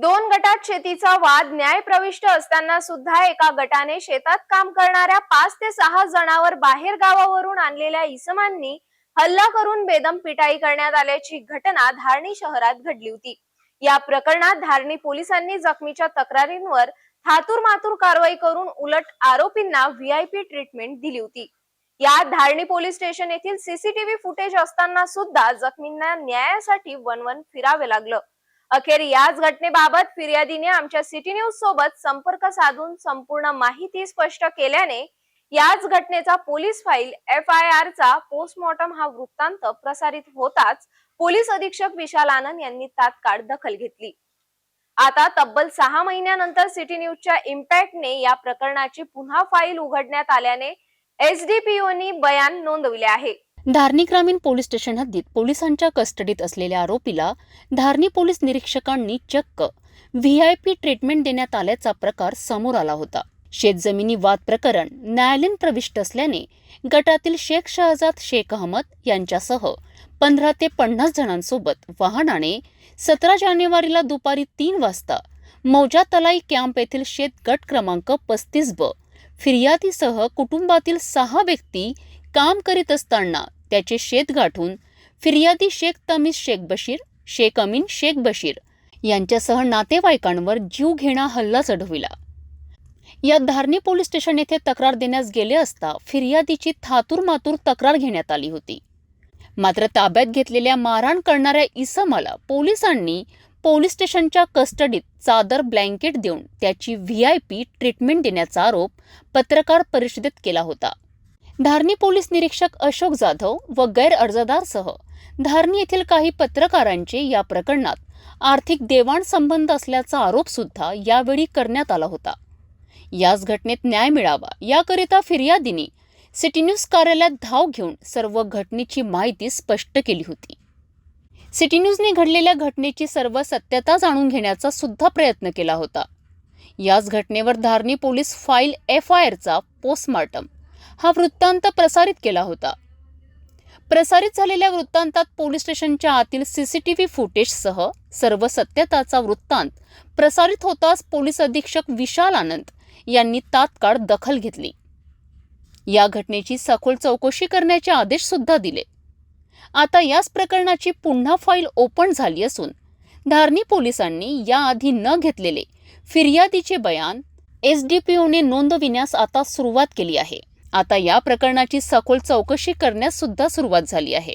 दोन गटात शेतीचा वाद न्याय प्रविष्ट असताना सुद्धा एका गटाने शेतात काम करणाऱ्या पाच ते सहा जणांवर बाहेर गावावरून आणलेल्या इसमांनी हल्ला करून बेदम पिटाई करण्यात आल्याची घटना धारणी शहरात घडली होती. या प्रकरणात धारणी पोलिसांनी जखमीच्या तक्रारींवर थातूर मातूर कारवाई करून उलट आरोपींना व्हीआयपी ट्रीटमेंट दिली होती. या धारणी पोलीस स्टेशन येथील सीसीटीव्ही फुटेज असताना सुद्धा जखमींना न्यायासाठी वनवन फिरावे लागलं. अखेर याच घटनेबाबत फिर्यादीने आमच्या सिटी न्यूज सोबत संपर्क साधून संपूर्ण माहिती स्पष्ट केल्याने याच घटनेचा police file F I R चा पोस्टमॉर्टम हा वृत्तांत प्रसारित होताच पोलीस अधीक्षक विशाल आनंद यांनी तात्काळ दखल घेतली. आता तब्बल सहा महिन्यानंतर सिटी न्यूजच्या इम्पॅक्टने या प्रकरणाची पुन्हा फाईल उघडण्यात आल्याने एसडीपीओनी बयान नोंदविले आहे. धारणी ग्रामीण पोलीस स्टेशन हद्दीत पोलिसांच्या कस्टडीत असलेल्या आरोपीला धारणी पोलीस निरीक्षकांनी चक्क व्हीआयपी ट्रीटमेंट देण्यात आल्याचा प्रकार समोर आला होता. शेतजमिनी वाद प्रकरण न्यायालयीन प्रविष्ट असल्याने गटातील शेख शहजाद शेख अहमद यांच्यासह पंधरा ते पन्नास जणांसोबत वाहनाने सतरा जानेवारीला दुपारी तीन वाजता मौजा तलाई कॅम्प येथील शेत गट क्रमांक पस्तीस ब फिर्यादीसह कुटुंबातील सहा व्यक्ती काम करीत असताना त्याचे शेत गाठून फिर्यादी शेख तमीज शेख बशीर शेख अमीन शेख बशीर यांच्यासह नातेवाईकांवर जीव घेणा हल्ला चढविला. या धारणी पोलीस स्टेशन येथे तक्रार देण्यास गेले असता फिर्यादीची थातूर मातूर तक्रार घेण्यात आली होती. मात्र ताब्यात घेतलेल्या मारहाण करणाऱ्या इसमाला पोलिसांनी पोलीस स्टेशनच्या कस्टडीत चादर ब्लँकेट देऊन त्याची व्ही आय पी ट्रीटमेंट देण्याचा आरोप पत्रकार परिषदेत केला होता. धारणी पोलीस निरीक्षक अशोक जाधव व गैर अर्जदारसह धारणी येथील काही पत्रकारांचे या प्रकरणात आर्थिक देवाण संबंध असल्याचा आरोप सुद्धा यावेळी करण्यात आला होता. याच घटनेत न्याय मिळावा याकरिता फिर्यादीने सिटी न्यूज कार्यालयात धाव घेऊन सर्व घटनेची माहिती स्पष्ट केली होती. सिटी न्यूजने घडलेल्या घटनेची सर्व सत्यता जाणून घेण्याचा सुद्धा प्रयत्न केला होता. याच घटनेवर Dharni police file F I आरचा postmortem हा वृत्तांत प्रसारित केला होता. प्रसारित झालेल्या वृत्तांतात पोलीस स्टेशनच्या आतील सी सी टी व्ही फुटेजसह सर्व सत्यताचा वृत्तांत प्रसारित होताच पोलीस अधीक्षक विशाल आनंद यांनी तात्काळ दखल घेतली. या घटनेची सखोल चौकशी करण्याचे आदेश सुद्धा दिले. आता याच प्रकरणाची पुन्हा फाईल ओपन झाली असून धारणी पोलिसांनी याआधी न घेतलेले फिर्यादीचे बयान एसडीपीओने नोंदविण्यास आता सुरुवात केली आहे. आता या प्रकरणाची सखोल चौकशी करण्यास सुद्धा सुरुवात झाली आहे.